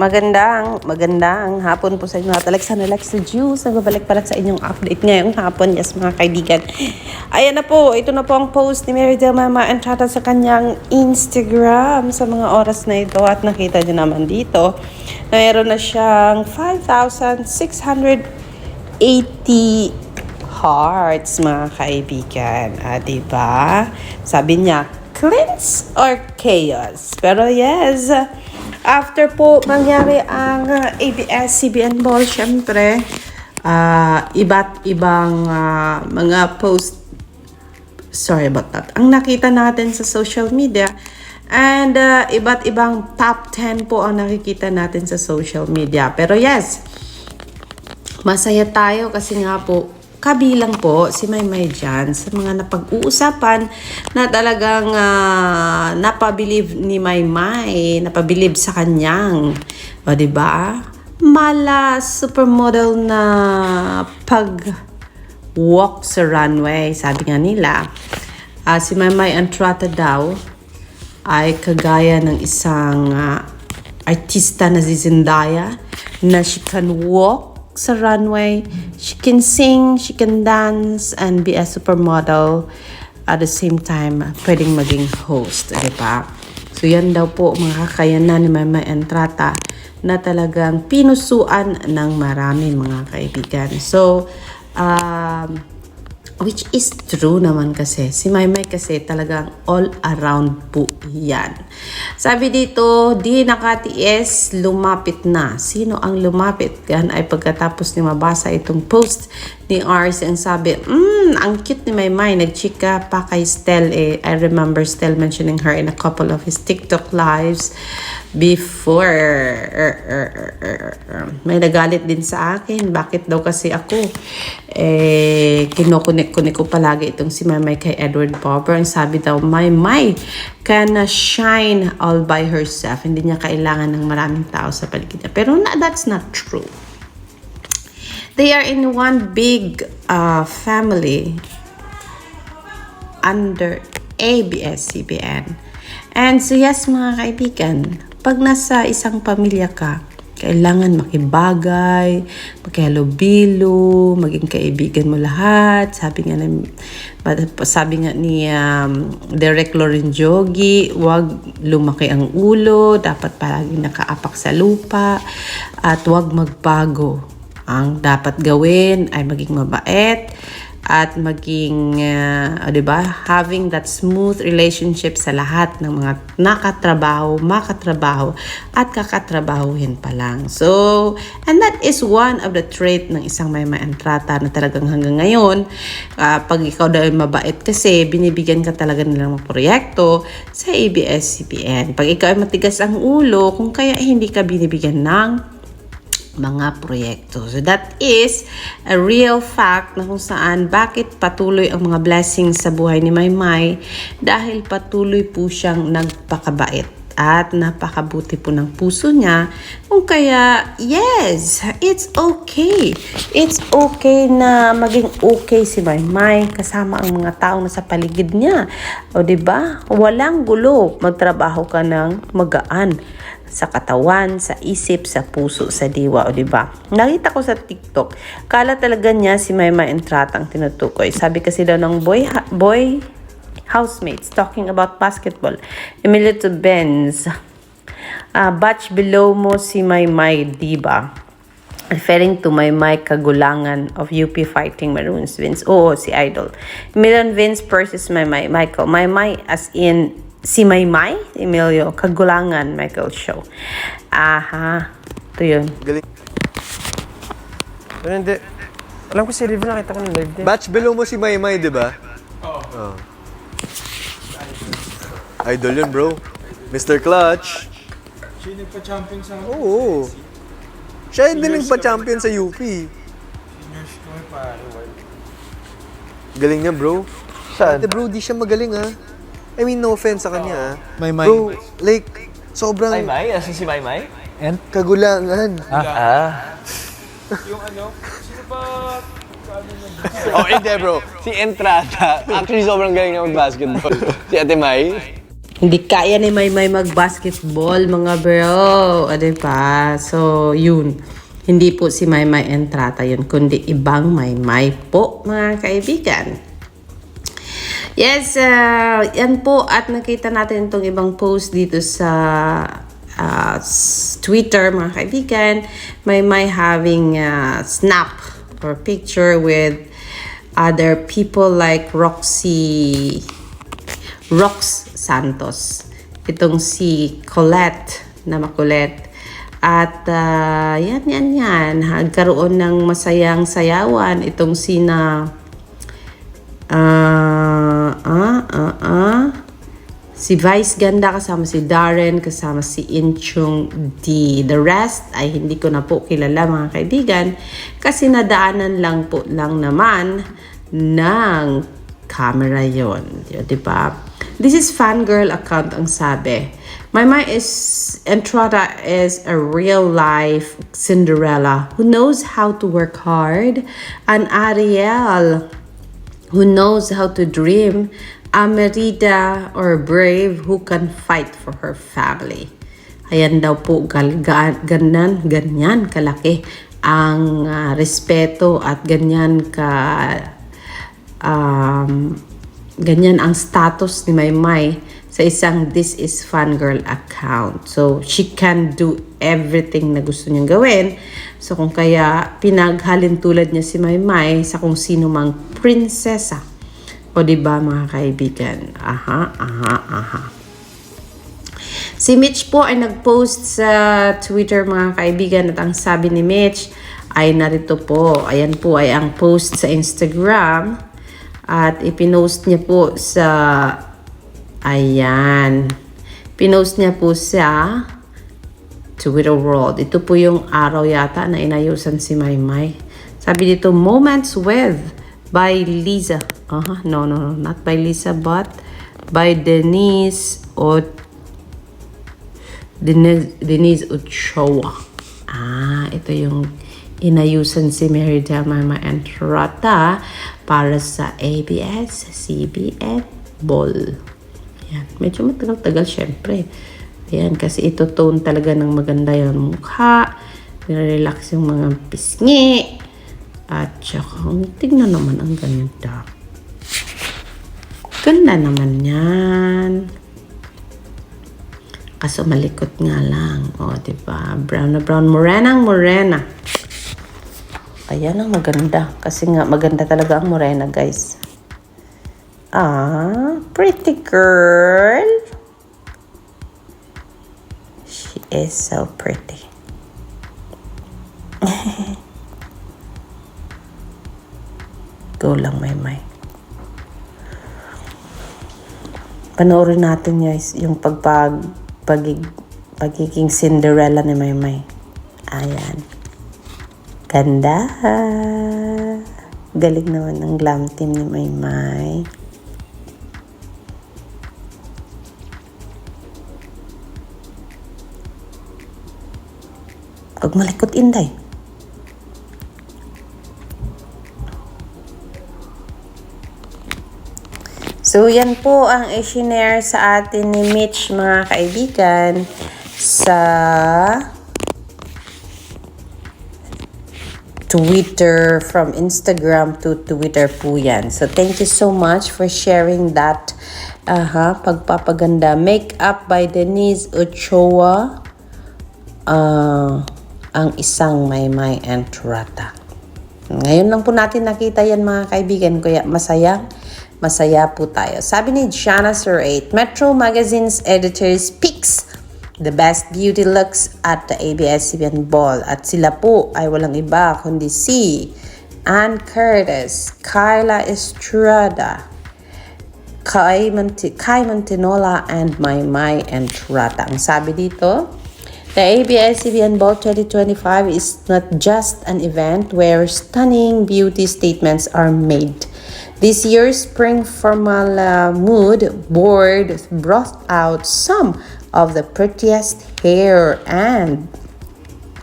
Magandang, magandang, hapon po sa inyo at Alexa na Alexa Juice. Nagbabalik pala sa inyong update ngayong hapon. Yes, mga kaibigan. Ayan na po, ito na po ang post ni Mary Del Mama Entrata sa kanyang Instagram sa mga oras na ito. At nakita niyo naman dito, na meron na siyang 5,680 hearts, mga kaibigan. Ah, diba? Sabi niya, cleanse or chaos? Pero yes, after po mangyari ang ah, ABS-CBN Ball, syempre, ah, iba't ibang ah, mga post sorry about that. Ang nakita natin sa social media and uh, iba't ibang top 10 po ang nakikita natin sa social media. Pero yes, masaya tayo kasi nga po kabilang po si Maymay dyan sa mga napag-uusapan na talagang ah, napabilib ni Maymay, napabilib sa kanyang, o ba? Mala supermodel na pag walk sa runway. Sabi nga nila, ah, si Maymay Entrata daw ay kagaya ng isang ah, artista na si Zendaya na she can walk sa runway, she can sing, she can dance, and be a supermodel at the same time, pwedeng maging host, di ba? So yan daw po mga kakayanan ni Mama Entrata na talagang pinusuan ng marami mga kaibigan. So, um, which is true naman kasi. Si Maymay kasi talagang all around po yan. Sabi dito, di nakatiis, lumapit na. Sino ang lumapit? Yan ay pagkatapos ni mabasa itong post ni Ars and sabi, mm, ang cute ni Maymay. Nagchika pa kay Stel eh. I remember Stel mentioning her in a couple of his TikTok lives before. Er, er, er, er. May nagalit din sa akin. Bakit daw kasi ako eh, kinukunik-kunik ko palagi itong si Maymay kay Edward Bobber. Ang sabi daw, Maymay can shine all by herself. Hindi niya kailangan ng maraming tao sa paligid niya. Pero na, that's not true. They are in one big uh, family under ABS-CBN. And so yes mga kaibigan, pag nasa isang pamilya ka, kailangan makibagay, makihalubilo, maging kaibigan mo lahat. Sabi nga, ng, sabi nga ni um, Derek Loren Jogi, wag lumaki ang ulo, dapat palagi nakaapak sa lupa, at wag magbago. Ang dapat gawin ay maging mabait, at maging, uh, 'di ba, having that smooth relationship sa lahat ng mga nakatrabaho, makatrabaho, at kakatrabahuhin pa lang. So, and that is one of the trait ng isang may maentrata na talagang hanggang ngayon, uh, pag ikaw daw mabait kasi, binibigyan ka talaga nilang mga proyekto sa ABS-CBN. Pag ikaw ay matigas ang ulo, kung kaya hindi ka binibigyan ng mga proyekto. So that is a real fact na kung saan bakit patuloy ang mga blessings sa buhay ni Maymay dahil patuloy po siyang nagpakabait at napakabuti po ng puso niya. Kung kaya, yes, it's okay. It's okay na maging okay si Maymay kasama ang mga tao na sa paligid niya. O ba? Walang gulo. Magtrabaho ka ng magaan sa katawan, sa isip, sa puso, sa diwa, o di? Nakita ko sa TikTok, kala talaga niya si Mayma Entrata ang tinutukoy. Sabi kasi daw ng boy, boy housemates talking about basketball. Emilio Benz, uh, batch below mo si Maymay, di ba? Referring to Maymay Kagulangan of UP Fighting Maroons, Vince. Oo, si Idol. Emilion Vince versus Maymay. Michael. Maymay as in si Maymay, Emilio, Kagulangan, Michael Show. Aha. Ito yun. Galing. Pero hindi. Alam ko si River nakita ko ng live din. Batch below mo si Maymay, di ba? Oo. Idol yun, bro. Mr. Clutch. Siya yung nagpa-champion sa Oo. Siya yung din nagpa-champion sa UP. seniors ko pare. Galing niya, bro. Saan? Ate, bro, di siya magaling, ah. I mean, no offense sa kanya, ah. Maymay. Bro, like, sobrang Maymay? Asan si Maymay? kagulangan. Ah. Yung ano, sino ba oh, hindi bro. Si Entrata. Actually, sobrang galing na mag-basketball. si Ate May. Hindi kaya ni Maymay mag-basketball, mga bro. O, diba? So, yun. Hindi po si Maymay Entrata yun, kundi ibang Maymay po, mga kaibigan. Yes, uh, yan po. At nakita natin itong ibang post dito sa uh, Twitter, mga kaibigan. May may having uh, snap or picture with other people like Roxy Rox Santos. Itong si Colette na makulit. At ah, yan, yan, yan. Nagkaroon ng masayang sayawan. Itong sina... Ah, ah, ah, ah. Si Vice Ganda kasama si Darren, kasama si Inchung D. The rest ay hindi ko na po kilala mga kaibigan kasi nadaanan lang po lang naman ng camera yon, di ba? This is fangirl account ang sabi. My mind is Entrada is a real life Cinderella who knows how to work hard. An Ariel who knows how to dream, a Merida or brave who can fight for her family. Ayan daw po, gal, ga, ganan, ganyan kalaki ang ah, respeto at ganyan ka um, ganyan ang status ni Maymay sa isang This is Fangirl account. So, she can do everything na gusto niyang gawin. So, kung kaya pinaghalin tulad niya si Maymay sa kung sino mang prinsesa. O di ba mga kaibigan? Aha, aha, aha. Si Mitch po ay nag-post sa Twitter mga kaibigan at ang sabi ni Mitch ay narito po. Ayan po ay ang post sa Instagram at ipinost niya po sa ayan. Pinost niya po sa Twitter world. Ito po yung araw yata na inayusan si Maymay. Sabi dito, Moments with by Lisa. Aha, no, no, no, not by Lisa, but by Denise o Denise, Denise Ochoa. Ah, ito yung inayusan si Mary Del Mama Entrata para sa ABS-CBN Ball. Yan. Medyo matagal-tagal syempre. Ayan, kasi ito tone talaga ng maganda yung mukha. Nire-relax yung mga pisngi. At saka, ang tignan naman ang ganda. Ganda naman yan. Kaso malikot nga lang. O, ba? Brown na brown. Morenang morena. Ayan ang maganda. Kasi nga, maganda talaga ang morena, guys. Ah, pretty girl. Is so pretty. Go lang, may may. Panoorin natin guys yung pagpag pagig, pagiging Cinderella ni Maymay. Ayan. Ganda. Galing naman ng glam team ni Maymay. Huwag malikot inday. So, yan po ang i-share sa atin ni Mitch, mga kaibigan, sa Twitter, from Instagram to Twitter po yan. So, thank you so much for sharing that aha, pagpapaganda. Makeup by Denise Ochoa. Ah, ang isang Maymay Entrata. Ngayon lang po natin nakita yan mga kaibigan, kaya masaya, masaya po tayo. Sabi ni Jana Sir 8, Metro Magazine's editors picks the best beauty looks at the ABS-CBN Ball. At sila po ay walang iba kundi si Ann Curtis, Kyla Estrada, Kai, Monti- Kai Montinola, and Maymay Entrata. Ang sabi dito, The ABS-CBN Ball 2025 is not just an event where stunning beauty statements are made. This year's Spring Formal uh, Mood Board brought out some of the prettiest hair and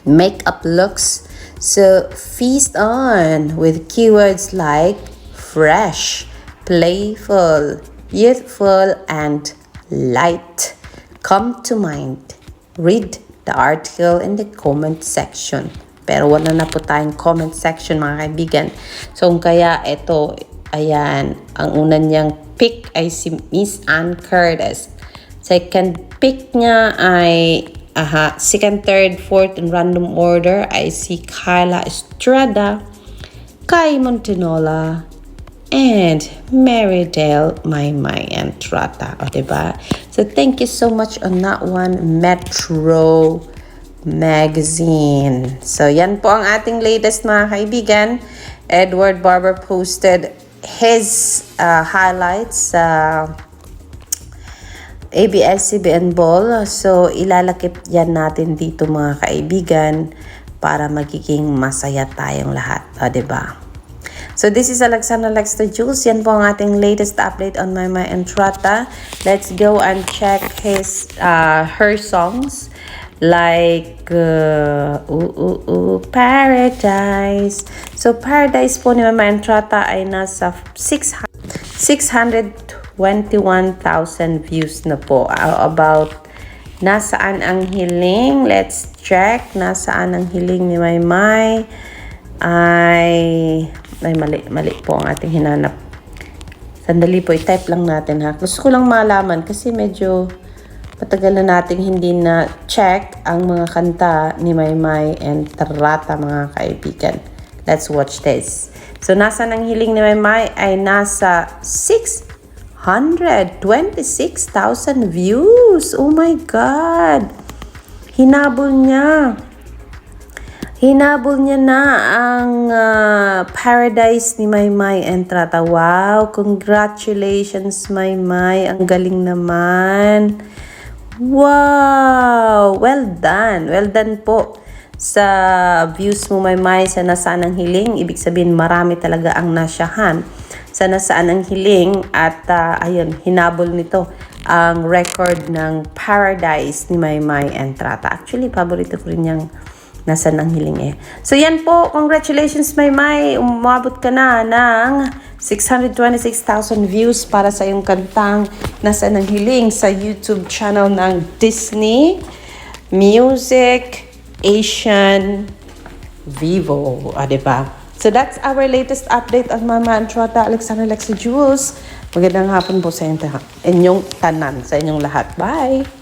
makeup looks. So feast on with keywords like fresh, playful, youthful, and light come to mind, read the article in the comment section. Pero wala na po tayong comment section mga kaibigan. So kaya ito, ayan, ang una niyang pick ay si Miss Ann Curtis. Second pick niya ay, aha, second, third, fourth, in random order ay si Kyla Estrada, Kai Montenola, and Marydale Maymay and Trata. O, diba? So, thank you so much on that one, Metro Magazine. So, yan po ang ating latest mga kaibigan. Edward Barber posted his uh, highlights sa ABS-CBN Ball. So, ilalakip yan natin dito mga kaibigan para magiging masaya tayong lahat. O, diba? So, this is Alexander Lexter Jules. Yan po ang ating latest update on My Entrata. Let's go and check his, uh, her songs. Like, uh, ooh, ooh, ooh, Paradise. So, Paradise po ni Mama Entrata ay nasa 600 621,000 views na po. Uh, about nasaan ang hiling? Let's check. Nasaan ang hiling ni Maymay? Ay, ay mali, mali po ang ating hinanap. Sandali po, i-type lang natin ha. Gusto ko lang malaman kasi medyo matagal na nating hindi na check ang mga kanta ni Maymay and Tarata mga kaibigan. Let's watch this. So, nasa ng hiling ni Maymay ay nasa 626,000 views. Oh my God! Hinabol niya. Hinabol niya na ang ah, Paradise ni Maymay Entrata. Wow! Congratulations, Maymay. Ang galing naman. Wow! Well done. Well done po sa views mo, Maymay, sa nasaan ang hiling. Ibig sabihin, marami talaga ang nasyahan sa nasaan ang hiling at ah, ayun, hinabol nito ang record ng Paradise ni Maymay Entrata. Actually, paborito ko rin yung nasa nang hiling eh. So yan po, congratulations Maymay. Umabot ka na ng 626,000 views para sa iyong kantang nasa nang hiling sa YouTube channel ng Disney Music Asian Vivo. Ah, diba? So that's our latest update on Mama Antrata Alexander Lexi Jules. Magandang hapon po sa inyo, inyong tanan, sa inyong lahat. Bye!